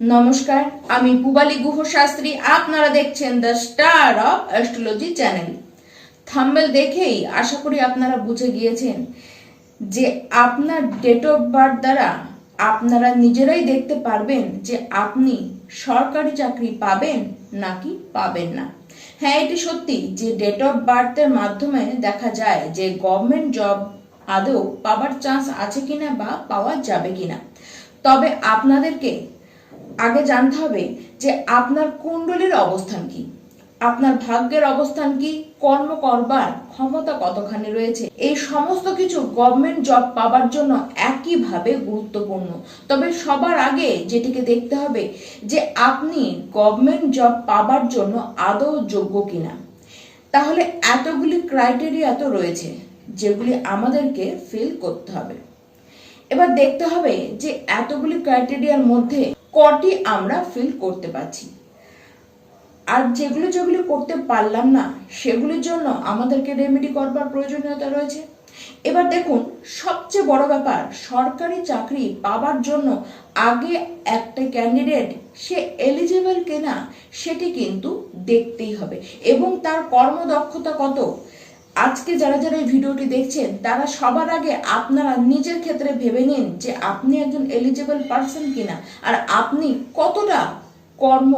নমস্কার, আমি পুবালি গুহ শাস্ত্রী আপনারা দেখছেন the star of astrology channel thumbnail দেখেই আশা করি আপনারা বুঝে গিয়েছেন যে আপনার ডেট অফ বার্থ দ্বারা আপনারা নিজেরাই দেখতে পারবেন যে আপনি সরকারি চাকরি পাবেন নাকি পাবেন না। হ্যাঁ এটি সত্যি যে ডেট অফ বার্থের মাধ্যমে দেখা যায় যে গভর্নমেন্ট জব আদৌ পাওয়ার চান্স আছে কিনা বা পাওয়া যাবে কিনা। তবে আপনাদেরকে আগে জানতে হবে যে আপনার কুণ্ডলীর অবস্থান কি। আপনার ভাগ্যের অবস্থান কি, কর্ম করবার ক্ষমতা কতখানি রয়েছে, এই সমস্ত কিছু গভর্নমেন্ট জব পাবার জন্য একইভাবে গুরুত্বপূর্ণ। তবে সবার আগে যেটিকে দেখতে হবে যে আপনি গভর্নমেন্ট জব পাবার জন্য আদৌ যোগ্য কিনা। তাহলে এতগুলি ক্রাইটেরিয়া তো রয়েছে, যেগুলি আমাদেরকে ফিল করতে হবে। এবার দেখতে হবে যে এতগুলি ক্রাইটেরিয়ার মধ্যে কটি আমরা ফিল করতে পারছি। আর যেগুলো যেগুলো করতে পারলাম না, সেগুলির জন্য আমাদেরকে রেমেডি করবার প্রয়োজনীয়তা রয়েছে। এবার দেখুন, সবচেয়ে বড় ব্যাপার, সরকারি চাকরি পাবার জন্য আগে একটা ক্যান্ডিডেট সে এলিজিবল কিনা, সেটি কিন্তু দেখতেই হবে। এবং তার কর্মদক্ষতা কত? আজকে যারা যারা এই ভিডিওটি দেখছেন, তারা সবার আগে আপনারা নিজের ক্ষেত্রে ভেবে নিন যে আপনি একজন এলিজিবল পারসন কিনা আর আপনি কতটা কর্ম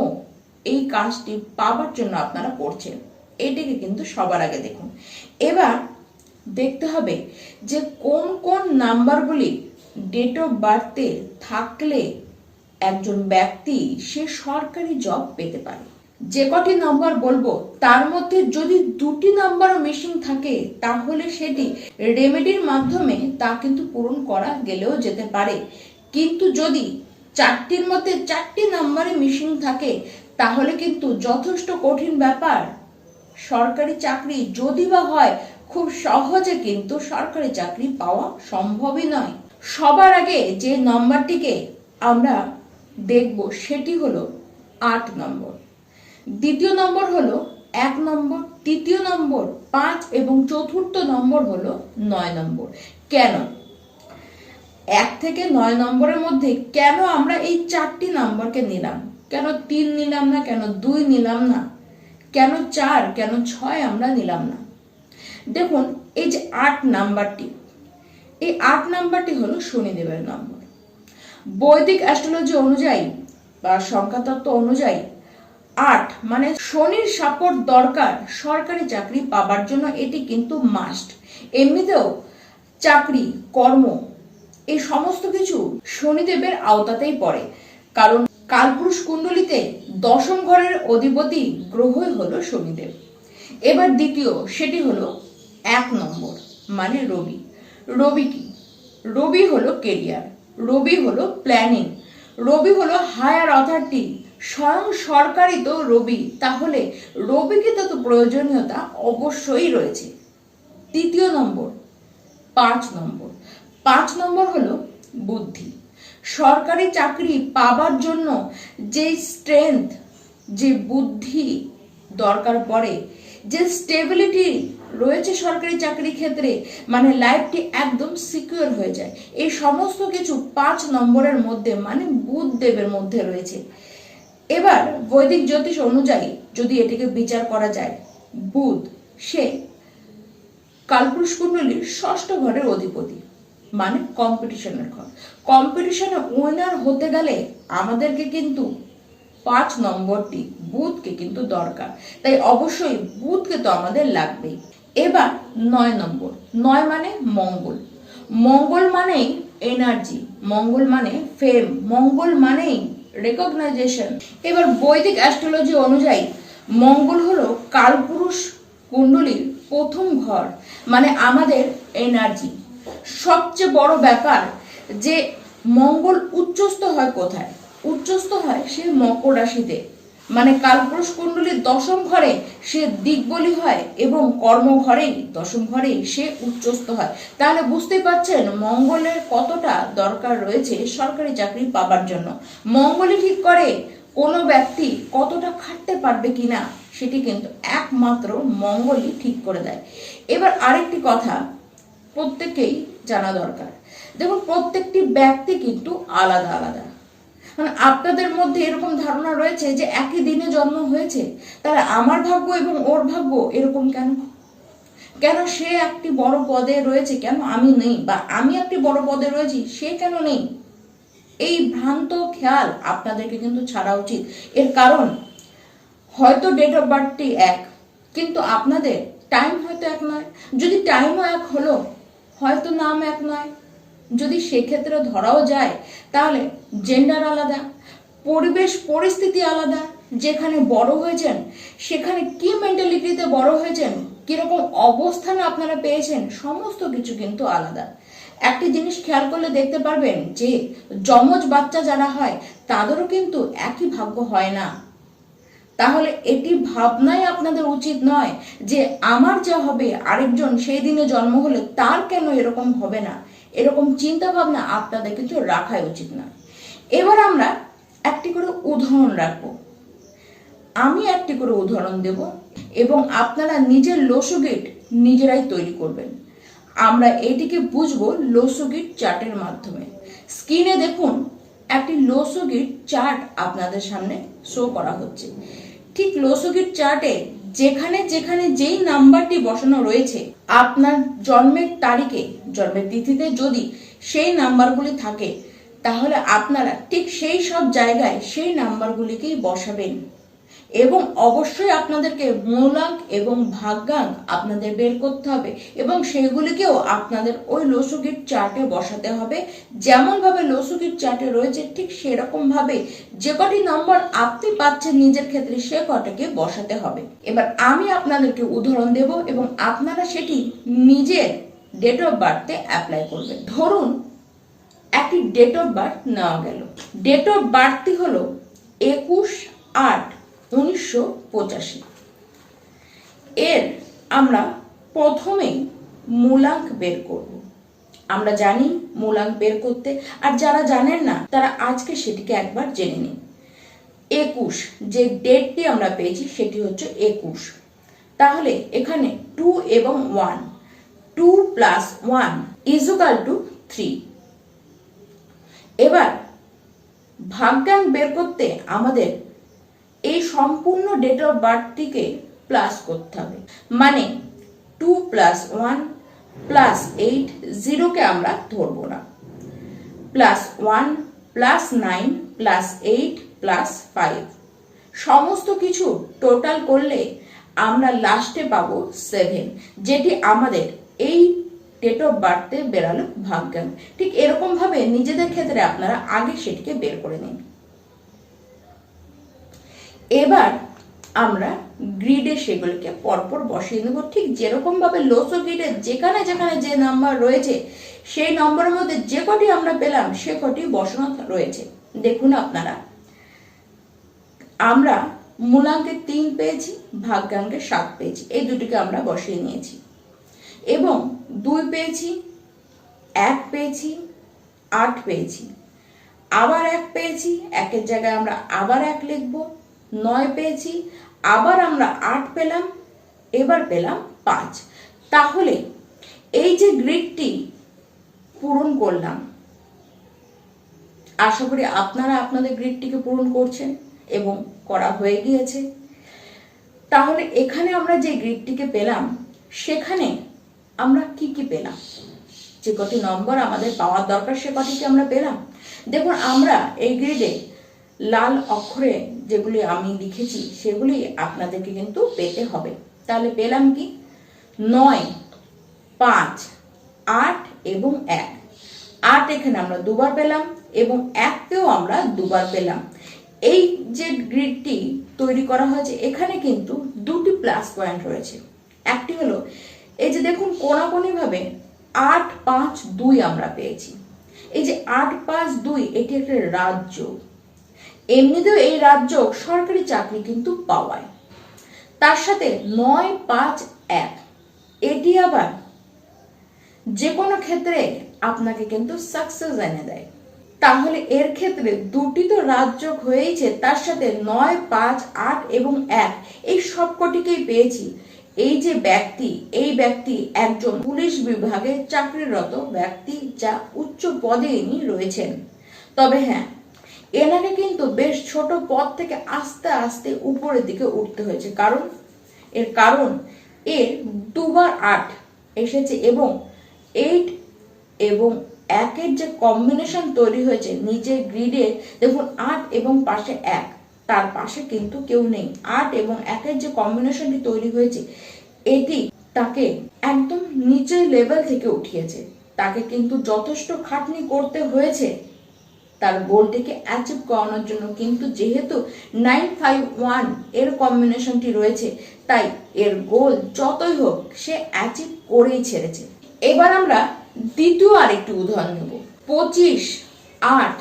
এই কাজটি পাবার জন্য আপনারা করছেন। এটিকে কিন্তু সবার আগে দেখুন। এবার দেখতে হবে যে কোন কোন নাম্বারগুলি ডেট অফ বার্থে থাকলে একজন ব্যক্তি সে সরকারি জব পেতে পারে। যে কটি নাম্বার বলব, তার মধ্যে যদি দুটি নাম্বারও মিসিং থাকে, তাহলে সেটি রেমেডির মাধ্যমে তা কিন্তু পূরণ করা গেলেও যেতে পারে। কিন্তু যদি চারটির মধ্যে চারটি নাম্বারে মিসিং থাকে, তাহলে কিন্তু যথেষ্ট কঠিন ব্যাপার। সরকারি চাকরি যদি বা হয়, খুব সহজে কিন্তু সরকারি চাকরি পাওয়া সম্ভবই নয়। সবার আগে যে নম্বরটিকে আমরা দেখব, সেটি হলো আট নম্বর। দ্বিতীয় নম্বর হলো এক নম্বর, তৃতীয় নম্বর, পাঁচ এবং চতুর্থ নম্বর হলো নয় নম্বর। কেন? এক থেকে নয় নম্বরের মধ্যে কেন আমরা এই চারটি নম্বরকে নিলাম? কেন তিন নিলাম না? কেন দুই নিলাম না? কেন চার? কেন ছয় আমরা নিলাম না? দেখুন, এই যে আট নাম্বারটি, এই আট নাম্বারটি হলো শনিদেবের নম্বর। বৈদিক অ্যাস্ট্রোলজি অনুযায়ী বা সংখ্যাতত্ত্ব অনুযায়ী আট। মানে শনির সাপোর্ট দরকার, সরকারি চাকরি পাবার জন্য এটি কিন্তু মাস্ট এমনিতেও চাকরি, কর্ম, এই সমস্ত কিছু শনিদেবের আওতাতেই পড়ে। কারণ কালপুরুষ কুণ্ডলিতে দশম ঘরের অধিপতি গ্রহই হলো শনিদেব। এবার দ্বিতীয়, সেটি হলো এক নম্বর মানে রবি। রবি কি? রবি হলো কেরিয়ার রবি হলো প্ল্যানিং রবি হলো হায়ার অথরিটি স্বয়ং সরকারি তো রবি, তাহলে রবিকে তত প্রয়োজনীয়তা অবশ্যই রয়েছে। তৃতীয় নম্বর, পাঁচ নম্বর। পাঁচ নম্বর হলো বুদ্ধি। সরকারি চাকরি পাবার জন্য যে স্ট্রেংথ যে বুদ্ধি দরকার পড়ে, যে স্টেবিলিটি রয়েছে সরকারি চাকরি ক্ষেত্রে মানে লাইফটি একদম সিকিউর হয়ে যায়। এই সমস্ত কিছু পাঁচ নম্বরের মধ্যে মানে বুধ দেবের মধ্যে রয়েছে। এবার বৈদিক জ্যোতিষ অনুযায়ী যদি এটিকে বিচার করা যায়, বুধ, সে কালপুরুষ কুণ্ডলীর ষষ্ঠ ঘরের অধিপতি মানে কম্পিটিশনের ঘর। কম্পিটিশনে উইনার হতে গেলে আমাদেরকে কিন্তু পাঁচ নম্বরটি বুথকে কিন্তু দরকার। তাই অবশ্যই বুথকে তো আমাদের লাগবেই। এবার নয় নম্বর। নয় মানে মঙ্গল। মঙ্গল মানেই এনার্জি মঙ্গল মানে ফেম মঙ্গল মানেই রেকগনাইজেশন এবার বৈদিক অ্যাস্ট্রোলজি অনুযায়ী মঙ্গল হলো কালপুরুষ কুণ্ডলীর প্রথম ঘর মানে আমাদের এনার্জি সবচেয়ে বড় ব্যাপার যে মঙ্গল উচ্চস্থ হয় কোথায়? উচ্চস্থ হয় সে মকর রাশিতে। মানে কালপুরুষ কুণ্ডলীর দশম ঘরে সে দিকবলি হয় এবং কর্মঘরেই, দশম ঘরেই সে উচ্চস্থ হয়। তাহলে বুঝতেই পারছেন মঙ্গলের কতটা দরকার রয়েছে সরকারি চাকরি পাবার জন্য। মঙ্গলই ঠিক করে কোনো ব্যক্তি কতটা খাটতে পারবে কিনা সেটি কিন্তু একমাত্র মঙ্গলই ঠিক করে দেয়। এবার আরেকটি কথা প্রত্যেকেই জানা দরকার। দেখুন, প্রত্যেকটি ব্যক্তি কিন্তু আলাদা আলাদা। মানে আপনাদের মধ্যে এরকম ধারণা রয়েছে যে একই দিনে জন্ম হয়েছে? তাহলে আমার ভাগ্য এবং ওর ভাগ্য এরকম কেন? কেন সে একটি বড় পদে রয়েছে? কেন আমি নেই? বা আমি একটি বড় পদে রয়েছি, সে কেন নেই? এই ভ্রান্ত খেয়াল আপনাদেরকে কিন্তু ছাড়া উচিত। এর কারণ, হয়তো ডেট অফ বার্থটি এক, কিন্তু আপনাদের টাইম হয়তো এক নয়। যদি টাইমও এক হলো, হয়তো নাম এক নয়। যদি সেক্ষেত্রে ধরাও যায়, তাহলে জেন্ডার আলাদা, পরিবেশ পরিস্থিতি আলাদা, যেখানে বড় হয়েছেন, সেখানে কি মেন্টালিটিতে বড় হয়েছেন, কীরকম অবস্থান আপনারা পেয়েছেন, সমস্ত কিছু কিন্তু আলাদা। একটি জিনিস খেয়াল করলে দেখতে পারবেন যে যমজ বাচ্চা যারা হয়, তাদেরও কিন্তু একই ভাগ্য হয় না। তাহলে এটি ভাবনাই আপনাদের উচিত নয় যে আমার যা হবে, আরেকজন সেই দিনে জন্ম হলে তার কেন এরকম হবে না? এরকম চিন্তা ভাবনা আপনাদের কিন্তু রাখাই উচিত না। এবার আমরা একটি করে উদাহরণ রাখব। আমি একটি করে উদাহরণ দেব এবং আপনারা নিজের লোসগেট নিজেরাই তৈরি করবেন। আমরা এটিকে বুঝব লোসগিট চার্টের মাধ্যমে। স্ক্রিনে দেখুন, একটি লোসগিট চার্ট আপনাদের সামনে শো করা হচ্ছে। ঠিক লোসগিট চার্টে যেখানে যেখানে যেই নাম্বারটি বসানো রয়েছে, আপনার জন্মের তারিখে, জন্মের তিথিতে যদি সেই নাম্বারগুলি থাকে, তাহলে আপনারা ঠিক সেই সব জায়গায় সেই নাম্বারগুলিকেই বসাবেন। এবং অবশ্যই আপনাদেরকে মূলাঙ্ক এবং ভাগ্যাঙ্ক আপনাদের বের করতে হবে এবং সেগুলিকেও আপনাদের ওই লসুকির চার্টে বসাতে হবে। যেমনভাবে লসুকির চার্টে রয়েছে ঠিক সেরকমভাবে যে কটি নম্বর আপনি পাচ্ছেন নিজের ক্ষেত্রে সে কটাকে বসাতে হবে। এবার আমি আপনাদেরকে উদাহরণ দেব এবং আপনারা সেটি নিজের ডেট অফ বার্থে অ্যাপ্লাই করবেন। ধরুন, একটি ডেট অফ বার্থ নেওয়া গেল। ডেট অফ বার্থটি হলো একুশ আট উনিশশো পঁচাশি। এর আমরা প্রথমেই মূলাঙ্ক বের করব। আমরা জানি মূলাঙ্ক বের করতে, আর যারা জানেন না, তারা আজকে সেটিকে একবার জেনে নিন। একুশ, যে ডেটটি আমরা পেয়েছি সেটি হচ্ছে একুশ। তাহলে এখানে টু এবং one, two plus one equal to three. এবার ভাগ্যাঙ্ক বের করতে আমাদের এই সম্পূর্ণ ডেট অফ বার্থটিকে প্লাস করতে হবে। মানে two plus one plus eight জিরোকে আমরা ধরবো না। Plus one plus nine plus eight plus five সমস্ত কিছু টোটাল করলে আমরা লাস্টে পাবো সেভেন যেটি আমাদের এই ডেট অফ বার্থে বেরালো ভাগ্যাঙ্ক। ঠিক এরকমভাবে নিজেদের ক্ষেত্রে আপনারা আগে সেটিকে বের করে নিন। এবার আমরা গ্রিডে সেগুলিকে পরপর বসিয়ে নেব ঠিক যেরকমভাবে লোসো গ্রিডে যেখানে যেখানে যে নাম্বার রয়েছে, সেই নম্বরের মধ্যে যে কটি আমরা পেলাম, সে কটি বসানো রয়েছে। দেখুন আপনারা। আমরা মূলাঙ্কে তিন পেয়েছি, ভাগ্যাঙ্কে সাত পেয়েছি। এই দুটিকে আমরা বসিয়ে নিয়েছি। এবং দুই পেয়েছি, এক পেয়েছি, আট পেয়েছি। আবার এক পেয়েছি, একের জায়গায় আমরা আবার এক লিখব। নয় পেয়েছি, আবার আমরা আট পেলাম, এবার পেলাম পাঁচ। তাহলে এই যে গ্রিডটি পূরণ করলাম, আশা করি আপনারা আপনাদের গ্রিডটিকে পূরণ করছেন এবং করা হয়ে গিয়েছে। তাহলে এখানে আমরা যে গ্রিডটিকে পেলাম, সেখানে আমরা কি কি পেলাম? যে কটি নম্বর আমাদের পাওয়ার দরকার, সে কটিকে আমরা পেলাম। দেখুন, আমরা এই গ্রিডে লাল অক্ষরে যেগুলি আমি লিখেছি, সেগুলি আপনাদেরকে কিন্তু পেতে হবে। তাহলে পেলাম কি? নয়, পাঁচ, আট এবং এক। আট এখানে আমরা দুবার পেলাম এবং এককেও আমরা দুবার পেলাম। এই যে গ্রিডটি তৈরি করা হয়েছে, এখানে কিন্তু দুটি প্লাস পয়েন্ট রয়েছে। একটি হলো, এই যে দেখুন কোনাকোনি ভাবে আট, পাঁচ, দুই আমরা পেয়েছি। এই যে আট, পাঁচ, দুই, এটি একটা রাজ্য। এমনিতেও এই রাজ্য সরকারি চাকরি কিন্তু পাওয়ায়। তার সাথে নয় পাঁচ এক। এটি আবার যে কোনো ক্ষেত্রে আপনাকে কিন্তু সাকসেস এনে দেয়। তাহলে এর ক্ষেত্রে দুটি তো রাজ্য হয়েইছে, তার সাথে নয় পাঁচ আট এবং এক। এই সবকটিকেই পেয়েছি। এই যে ব্যক্তি, এই ব্যক্তি একজন পুলিশ বিভাগে চাকরিরত ব্যক্তি যা উচ্চ পদে ইনি রয়েছেন। তবে হ্যাঁ এনাকে কিন্তু বেশ ছোট পদ থেকে আস্তে আস্তে উপরের দিকে উঠতে হয়েছে। কারণ, এর কারণ, এর দুবার আট এসেছে এবং এইট এবং একের যে কম্বিনেশন তৈরি হয়েছে নিচের গ্রিডে দেখুন আট এবং পাশে এক, তার পাশে কিন্তু কেউ নেই। আট এবং একের যে কম্বিনেশনটি তৈরি হয়েছে, এটি তাকে একদম নিচের লেভেল থেকে উঠিয়েছে। তাকে কিন্তু যথেষ্ট খাটনি করতে হয়েছে। তার গোলটিকে অ্যাচিভ করানোর জন্য কিন্তু যেহেতু নাইন ফাইভ ওয়ানের কম্বিনেশনটি রয়েছে, তাই এর গোল যতই হোক সে অ্যাচিভ করেই ছেড়েছে। এবার আমরা দ্বিতীয় আরেকটি উদাহরণ নেব। পঁচিশ আট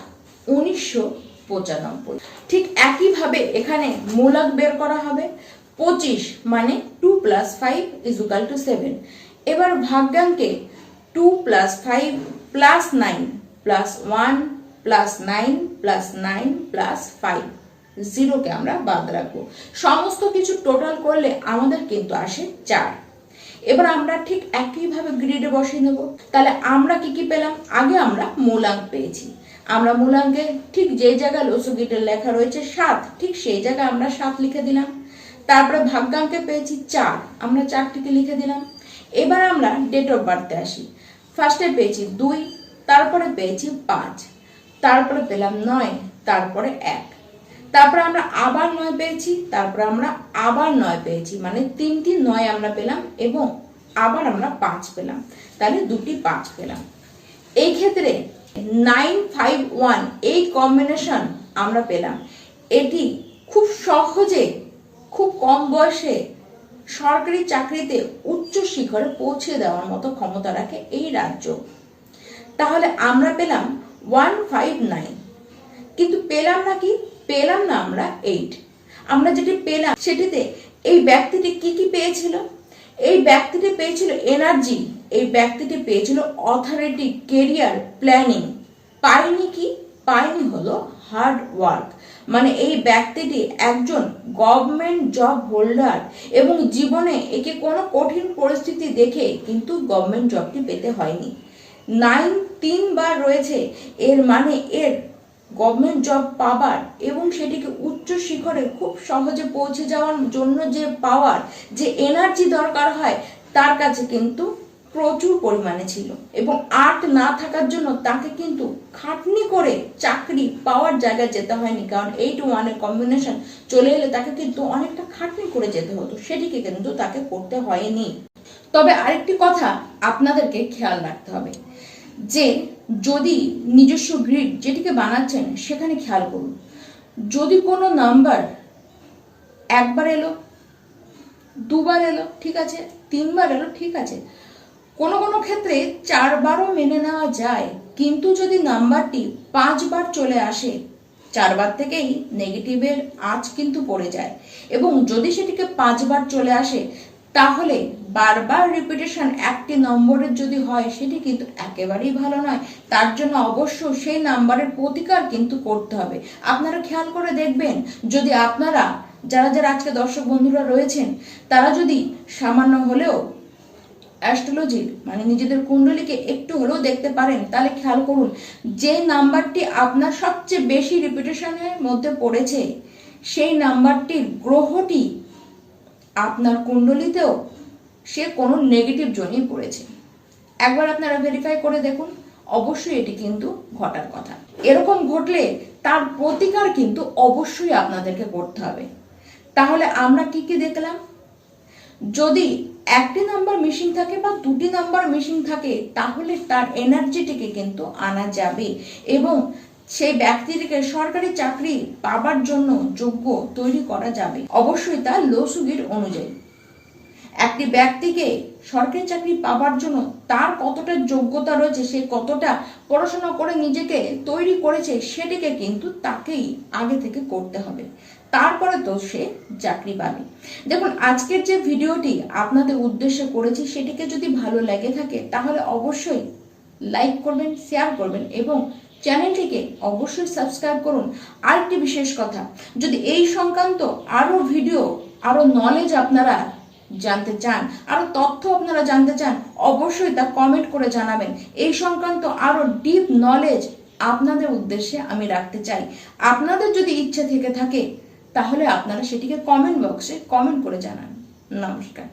উনিশশো পঁচানব্বই। ঠিক একইভাবে এখানে মূলক বের করা হবে। পঁচিশ মানে two plus five equal to seven এবার ভাগ্যাঙ্কে two plus five plus nine plus one plus nine plus nine plus five জিরোকে আমরা বাদ রাখব। সমস্ত কিছু টোটাল করলে আমাদের কিন্তু আসে চার। এবার আমরা ঠিক একইভাবে গ্রিডে বসিয়ে নেব। তাহলে আমরা কি কি পেলাম? আগে আমরা মূলাঙ্ক পেয়েছি। আমরা মূলাঙ্কে ঠিক যে জায়গায় লসুগিটের লেখা রয়েছে, সাত, ঠিক সেই জায়গায় আমরা সাত লিখে দিলাম। তারপরে ভাগ্যাঙ্কে পেয়েছি চার। আমরা চারটিকে লিখে দিলাম। এবার আমরা ডেট অফ বার্থে আসি। ফার্স্টে পেয়েছি দুই, তারপরে পেয়েছি পাঁচ। তারপরে পেলাম নয়, তারপরে এক। তারপরে আমরা আবার নয় পেয়েছি, তারপরে আমরা আবার নয় পেয়েছি মানে তিনটি নয় আমরা পেলাম এবং আবার আমরা পাঁচ পেলাম। তাহলে দুটি পাঁচ পেলাম। এই ক্ষেত্রে নাইন ফাইভ ওয়ান এই কম্বিনেশন আমরা পেলাম। এটি খুব সহজে, খুব কম বয়সে সরকারি চাকরিতে উচ্চ শিখরে পৌঁছে দেওয়ার মতো ক্ষমতা রাখে এই রাজ্য। তাহলে আমরা পেলাম ওয়ান ফাইভ নাইন কিন্তু পেলাম না কি? পেলাম না আমরা এইট আমরা যেটি পেলাম সেটিতে এই ব্যক্তিটি কি কি পেয়েছিল? এই ব্যক্তিটি পেয়েছিল এনার্জি এই ব্যক্তিটি পেয়েছিল অথরিটি কেরিয়ার প্ল্যানিং পায়নি কি? পায়নি হলো হার্ড ওয়ার্ক মানে এই ব্যক্তিটি একজন গভর্নমেন্ট জব হোল্ডার এবং জীবনে একে কোনো কঠিন পরিস্থিতি দেখে কিন্তু গভর্নমেন্ট জবটি পেতে হয়নি। নাইন তিনবার রয়েছে। এর মানে এর গভর্নমেন্ট জব পাবার এবং সেটিকে উচ্চ শিখরে খুব সহজে পৌঁছে যাওয়ার জন্য যে পাওয়ার যে এনার্জি দরকার হয়, তার কাছে কিন্তু প্রচুর পরিমাণে ছিল। এবং আর্ট না থাকার জন্য তাকে কিন্তু খাটনি করে চাকরি পাওয়ার জায়গায় যেতে হয়নি। কারণ এইট ওয়ানের কম্বিনেশন চলে এলে তাকে কিন্তু অনেকটা খাটনি করে যেতে হতো। সেটিকে কিন্তু তাকে করতে হয়নি। তবে আরেকটি কথা আপনাদেরকে খেয়াল রাখতে হবে। যে যদি নিজস্ব গ্রিড যেটিকে বানাচ্ছেন সেখানে খেয়াল করুন। যদি কোনো নাম্বার একবার এলো, দুবার এলো, ঠিক আছে, তিনবার এলো, ঠিক আছে, কোনো কোনো ক্ষেত্রে চারবারও মেনে নেওয়া যায়, কিন্তু যদি নাম্বারটি পাঁচবার চলে আসে, চারবার থেকেই নেগেটিভের আঁচ কিন্তু পড়ে যায়। এবং যদি সেটিকে পাঁচবার চলে আসে তাহলে বারবার রিপিটেশন একটি নম্বরের যদি হয়, সেটি কিন্তু একেবারেই ভালো নয়। তার জন্য অবশ্য সেই নাম্বারের প্রতিকার কিন্তু করতে হবে। আপনারা খেয়াল করে দেখবেন, যদি আপনারা, যারা যারা আজকে দর্শক বন্ধুরা রয়েছেন, তারা যদি সামান্য হলেও অ্যাস্ট্রোলজি মানে নিজেদের কুণ্ডলীকে একটু হলেও দেখতে পারেন, তাহলে খেয়াল করুন, যে নাম্বারটি আপনার সবচেয়ে বেশি রিপিটেশনের মধ্যে পড়েছে, সেই নাম্বারটির গ্রহটি আপনার কুণ্ডলিতেও সে কোনো নেগেটিভ জোনেই পড়েছে। একবার আপনারা ভেরিফাই করে দেখুন, অবশ্যই এটি কিন্তু ঘটার কথা। এরকম ঘটলে তার প্রতিকার কিন্তু অবশ্যই আপনাদেরকে করতে হবে। তাহলে আমরা কি কি দেখলাম? যদি একটি নাম্বার মিসিং থাকে বা দুটি নাম্বার মিসিং থাকে, তাহলে তার এনার্জিটিকে কিন্তু আনা যাবে এবং সেই ব্যক্তিটিকে সরকারি চাকরি পাবার জন্য যোগ্য তৈরি করা যাবে। অবশ্যই তার লোসুগির অনুযায়ী। একটি ব্যক্তিকে সরকারি চাকরি পাবার জন্য তার কতটা যোগ্যতা রয়েছে, সে কতটা পড়াশোনা করে নিজেকে তৈরি করেছে, সেটিকে কিন্তু তাকেই আগে থেকে করতে হবে। তারপরে তো সে চাকরি পাবে। দেখুন, আজকের যে ভিডিওটি আপনাদের উদ্দেশ্যে করেছি, সেটিকে যদি ভালো লেগে থাকে, তাহলে অবশ্যই লাইক করবেন শেয়ার করবেন এবং চ্যানেলটিকে অবশ্যই সাবস্ক্রাইব করুন। আরেকটি বিশেষ কথা, যদি এই সংক্রান্ত আরও ভিডিও, আরও নলেজ আপনারা জানতে চান, আরও তথ্য আপনারা জানতে চান, অবশ্যই তা কমেন্ট করে জানাবেন। এই সংক্রান্ত আরও ডিপ নলেজ আপনাদের উদ্দেশ্যে আমি রাখতে চাই। আপনাদের যদি ইচ্ছে থেকে থাকে, তাহলে আপনারা সেটিকে কমেন্ট বক্সে কমেন্ট করে জানান। নমস্কার।